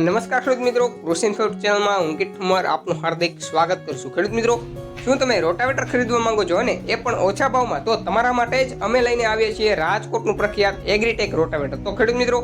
નમસ્કાર ખેડૂત મિત્રો. કૃષિ ઇન્ફોર્ટ ચેનલમાં હું કિટ ઠુમર આપનું હાર્દિક સ્વાગત કરું છું ખેડૂત મિત્રો, શું તમે રોટાવેટર ખરીદવા માંગો છો અને એ પણ ઓછા ભાવમાં? તો તમારા માટે જ અમે લઈને આવીએ છીએ રાજકોટનું પ્રખ્યાત એગ્રીટેક રોટાવેટર. તો ખેડૂત મિત્રો,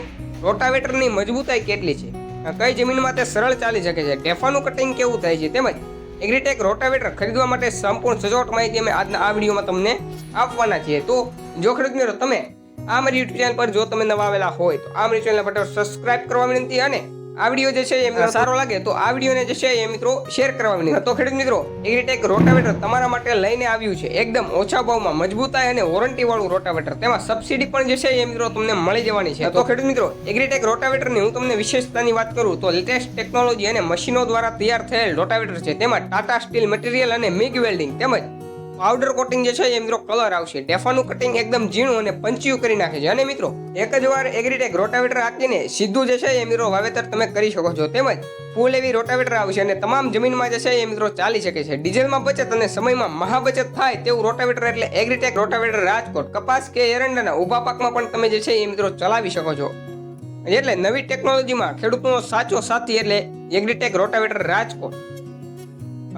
રોટાવેટરની મજબૂતાઈ કેટલી છે? કઈ જમીનમાં તે સરળ ચાલી શકે છે? ઢેફાનું કટિંગ કેવું થાય છે? તેમજ એગ્રીટેક રોટાવેટર ખરીદવા માટે સંપૂર્ણ સચોટ માહિતી અમે આજના આ વિડીયોમાં તમને આપવાના છીએ. તો જો ખેડૂત મિત્રો, તમે આ મારી યુટ્યુબ ચેનલ પર જો તમે નવા આવેલા હોય, તો આ મારી ચેનલ પર સબસ્ક્રાઇબ કરવા વિનંતી અને આ વીડિયો જે છે એ મિત્રો સારો. લાગે તો આ વિડીયોને જે છે એ મિત્રો શેર કરવા વિનંતી તો ખેડૂત મિત્રો એગ્રીટેક રોટાવેટર તમારા માટે લઈને આવ્યું છે. એકદમ ઓછા ભાવમાં મજબૂતાઈ અને વોરંટી વાળું રોટાવેટર. તેમાં સબસિડી પણ જે છે એ મિત્રો તમને મળી જવાની છે. તો ખેડૂત મિત્રો એગ્રીટેક રોટાવેટરની હું તમને વિશેષતાની વાત કરું તો લેટેસ્ટ ટેકનોલોજી અને મશીનો દ્વારા તૈયાર થયેલ રોટાવેટર છે. તેમાં ટાટા સ્ટીલ મટીરિયલ અને મિગ વેલ્ડિંગ તેમજ પાવડર કોટિંગ જે છે એ મિત્રો કલર આવશે. ડેફાનું કટિંગ એકદમ ઝીણું અને પંચિયું કરી નાખે છે. અને મિત્રો, એક જ વાર એગ્રીટેક રોટાવેટર હાકીને સીધું જે છે એ મિત્રો વાવેતર તમે કરી શકો છો. તેમજ ફૂલ એવી રોટાવેટર આવશે અને તમામ જમીનમાં જે છે એ મિત્રો ચાલી શકે છે. ડીઝલમાં બચત અને સમયમાં મહા બચત થાય તેવું રોટાવેટર એટલે એગ્રીટેક રોટાવેટર રાજકોટ, કપાસ કે એરંડાના ઊભા પાકમાં પણ તમે જે છે એ મિત્રો ચલાવી શકો છો. એટલે નવી ટેકનોલોજીમાં ખેડૂતનો સાચો સાથી એટલે એગ્રીટેક રોટાવેટર રાજકોટ.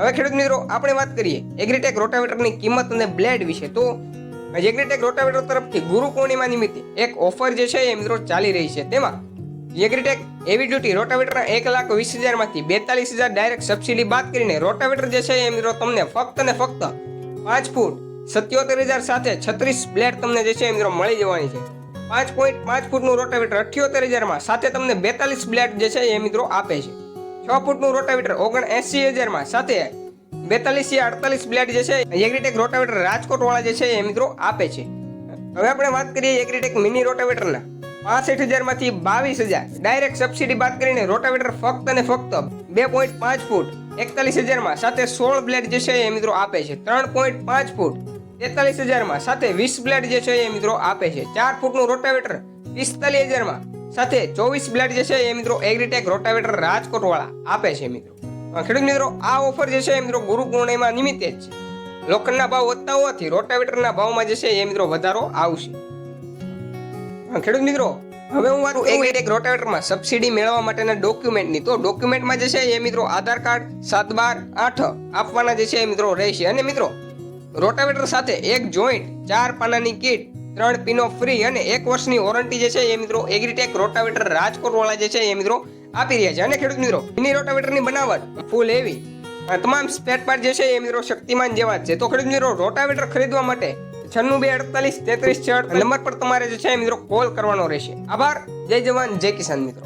હવે ખેડૂત મિત્રો, આપણે વાત કરીએ એગ્રીટેક રોટાવેટરની કિંમત અને બ્લેડ વિશે. તો એગ્રીટેક રોટાવેટર તરફથી ગુરુ પૂર્ણિમા નિમિત્તે એક ઓફર જે છે એ મિત્રો ચાલી રહી છે. તેમાં એગ્રીટેક એવી ડ્યુટી રોટાવેટરના એક લાખ વીસ હજારમાંથી બેતાલીસ હજાર ડાયરેક્ટ સબસિડી બાદ કરીને રોટાવેટર જે છે એ મિત્રો તમને ફક્ત ને ફક્ત પાંચ ફૂટ સત્યોતેર હજાર સાથે છત્રીસ બ્લેડ તમને જે છે એ મિત્રો મળી જવાની છે. પાંચ પોઈન્ટ પાંચ ફૂટનું રોટાવેટર અઠ્યોતેર હજારમાં સાથે તમને બેતાલીસ બ્લેડ જે છે એ મિત્રો આપે છે. છ ફૂટનું રોટાવેટર ઓગણ એસી હજારમાં. સાથે બેતાલીસ અડતાલીસ બ્લેડ જે છે, એગ્રીટેક રોટાવેટર રાજકોટ વાળા જે છે, એ મિત્રો આપે છે. હવે આપણે વાત કરીએ એગ્રીટેક મિની રોટાવેટરના. પાસઠ હજારમાંથી બાવીસ હજાર. ડાયરેક્ટ સબસિડી બાદ કરીને રોટાવેટર ફક્ત અને ફક્ત બે પોઈન્ટ પાંચ ફૂટ એકતાલીસ હજારમાં. સાથે સોળ બ્લેડ જે છે, એ મિત્રો આપે છે. ત્રણ પોઈન્ટ પાંચ ફૂટ તેતાલીસ હજારમાં. સાથે વીસ બ્લેડ જે છે, એ મિત્રો આપે છે. ચાર ફૂટનું રોટાવેટર પિસ્તાલીસ હજારમાં. સાથે ચોવીસ બ્લેડ જે છે એ મિત્રો એગ્રીટેક રોટાવેટર રાજકોટ વાળા આપે છે મિત્રો. ખેડૂત મિત્રો, આ ઓફર જે છે એ મિત્રો ગુરુ પૂર્ણિમા નિમિત્તે જ છે. લોખંડના ભાવ વધતા હોવાથી રોટાવેટરના ભાવમાં જે છે એ મિત્રો વધારો આવશે. ખેડૂત મિત્રો, હવે હું મારું એગ્રીટેક રોટાવેટરમાં સબસિડી મેળવવા માટેના ડોક્યુમેન્ટની, તો ડોક્યુમેન્ટમાં જે છે એ મિત્રો આધાર કાર્ડ સાત બાર આઠ આપવાના જે છે એ મિત્રો રહેશે. અને મિત્રો, રોટાવેટર સાથે એક જોઈન્ટ, ચાર પાનાની કીટ ત્રણ પિનો ફ્રી અને એક વર્ષની વોરંટી જે છે એ મિત્રો એગ્રીટેક રોટાવેટર રાજકોટ વાળા જે છે એ મિત્રો આપી રહ્યા છે. અને ખેડૂત મિત્રો, મિની રોટાવેટરની બનાવટ ફૂલ એવી. તમામ સ્પેર પાર્ટ જે છે એ મિત્રો શક્તિમાન જેવા છે. તો ખેડૂત મિત્રો રોટાવેટર ખરીદવા માટે છન્નું બે અડતાલીસ તેત્રીસ છ નંબર પર તમારે જે છે મિત્રો કોલ કરવાનો રહેશે. આભાર. જય જવાન, જય કિસાન મિત્રો.